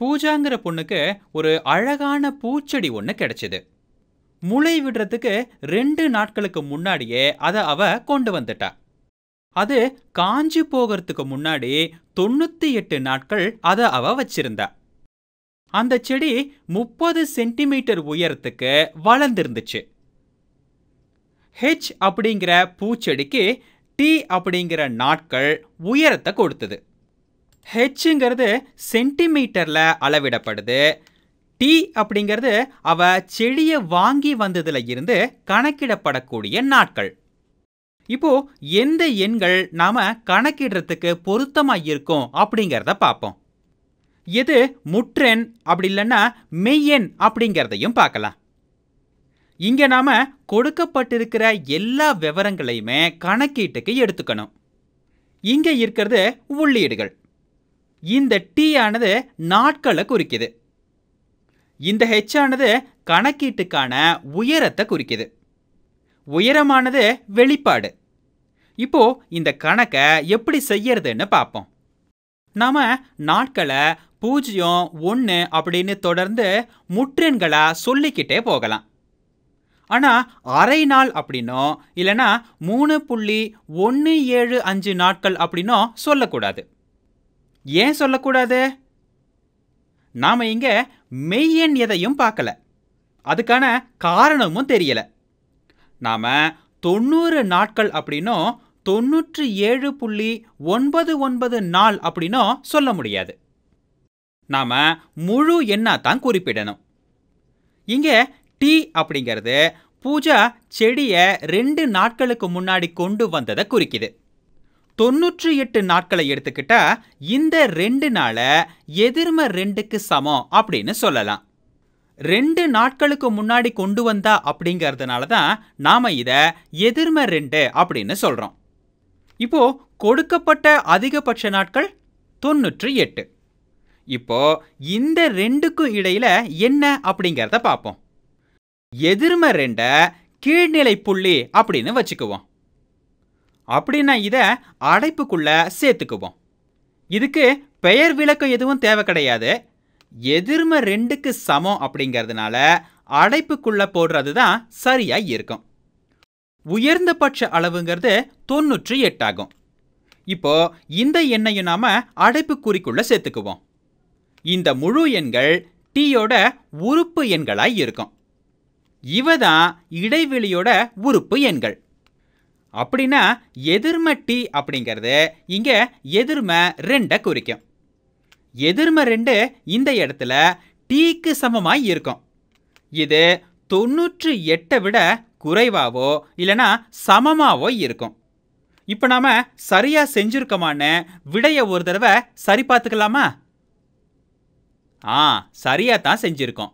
பூஜாங்கிற பொண்ணுக்கு ஒரு அழகான பூச்செடி ஒன்று கிடைச்சது. முளை விடுறதுக்கு ரெண்டு நாட்களுக்கு முன்னாடியே அதை அவ கொண்டு வந்துட்டா. அது காஞ்சி போகிறதுக்கு முன்னாடி தொண்ணூத்தி எட்டு நாட்கள் அதை அவ வச்சிருந்தா. அந்த செடி முப்பது சென்டிமீட்டர் உயரத்துக்கு வளர்ந்திருந்துச்சு. ஹெச் அப்படிங்கிற பூச்செடிக்கு டி அப்படிங்கிற நாட்கள் உயரத்தை கொடுத்தது. ஹெச்ங்கிறது சென்டிமீட்டரில் அளவிடப்படுது. டி அப்படிங்கிறது அவ செடியை வாங்கி வந்ததுல இருந்து கணக்கிடப்படக்கூடிய நாட்கள். இப்போ எந்த எண்கள் நாம கணக்கிடுறதுக்கு பொருத்தமா இருக்கும் அப்படிங்கிறத பார்ப்போம். எது முற்றெண் அப்படி இல்லைன்னா மெய்யெண் அப்படிங்கிறதையும் பார்க்கலாம். இங்க நாம கொடுக்கப்பட்டிருக்கிற எல்லா விவரங்களையுமே கணக்கீட்டுக்கு எடுத்துக்கணும். இங்க இருக்கிறது உள்ளீடுகள். இந்த டி ஆனது நாட்களை குறிக்குது. இந்த ஹெச் ஆனது கணக்கீட்டுக்கான உயரத்தை குறிக்குது. உயரமானது வெளிப்பாடு. இப்போ இந்த கணக்கை எப்படி செய்யறதுன்னு பார்ப்போம். நாம நாட்களை பூஜ்ஜியம் ஒன்று அப்படின்னு தொடர்ந்து முற்றெண்களாக சொல்லிக்கிட்டே போகலாம். ஆனால் அரை நாள் அப்படின்னோ இல்லைன்னா மூணு புள்ளி ஒன்று ஏழு அஞ்சு நாட்கள் அப்படின்னோ சொல்லக்கூடாது. ஏன் சொல்லக்கூடாது? நாம் இங்கே மெய்யன் எதையும் பார்க்கல. அதுக்கான காரணமும் தெரியலை. நாம் தொண்ணூறு நாட்கள் அப்படின்னும் தொண்ணூற்றி ஏழு புள்ளி ஒன்பது ஒன்பது நாள் அப்படின்னும் சொல்ல முடியாது. நாம் முழு எண்ணா தான் குறிப்பிடணும். இங்கே டீ அப்படிங்கிறது பூஜா செடியை ரெண்டு நாட்களுக்கு முன்னாடி கொண்டு வந்ததை குறிக்குது. தொண்ணூற்றி எட்டு நாட்களை எடுத்துக்கிட்டா இந்த ரெண்டு நாளை எதிர்ம ரெண்டுக்கு சமம் அப்படின்னு சொல்லலாம். ரெண்டு நாட்களுக்கு முன்னாடி கொண்டு வந்தா அப்படிங்கிறதுனால தான் நாம் இதை எதிர்ம ரெண்டு அப்படின்னு சொல்கிறோம் இப்போ கொடுக்கப்பட்ட அதிகபட்ச நாட்கள் தொண்ணூற்றி எட்டு இப்போ இந்த ரெண்டுக்கும் இடையில என்ன அப்படிங்கிறத பார்ப்போம். எதிர்ம ரெண்ட கீழ்நிலை புள்ளி அப்படின்னு வச்சுக்குவோம். அப்படின்னா இதை அடைப்புக்குள்ள சேர்த்துக்குவோம். இதுக்கு பெயர் விளக்கம் எதுவும் தேவை கிடையாது. எதிர்ம ரெண்டுக்கு சமம் அப்படிங்கிறதுனால அடைப்புக்குள்ள போடுறது தான் சரியாக இருக்கும். உயர்ந்தபட்ச அளவுங்கிறது தொண்ணூற்றி எட்டாகும் இப்போ இந்த எண்ணையும் நாம் அடைப்புக்குறிக்குள்ளே சேர்த்துக்குவோம். இந்த முழு எண்கள் டீயோட உறுப்பு எண்களாய் இருக்கும். இவ தான் இடைவெளியோட உறுப்பு எண்கள். அப்படின்னா எதிர்ம டி அப்படிங்கிறது இங்கே எதிர்ம ரெண்டை குறிக்கும். எதிர்ம ரெண்டு இந்த இடத்துல டீக்கு சமமாக இருக்கும். இது தொண்ணூற்று எட்டை விட குறைவாவோ இல்லைனா சமமாகவோ இருக்கும். இப்போ நாம் சரியாக செஞ்சுருக்கோமான்னு விடையை ஒரு தடவை சரி பார்த்துக்கலாமா? ஆ சரியாக தான் செஞ்சிருக்கோம்.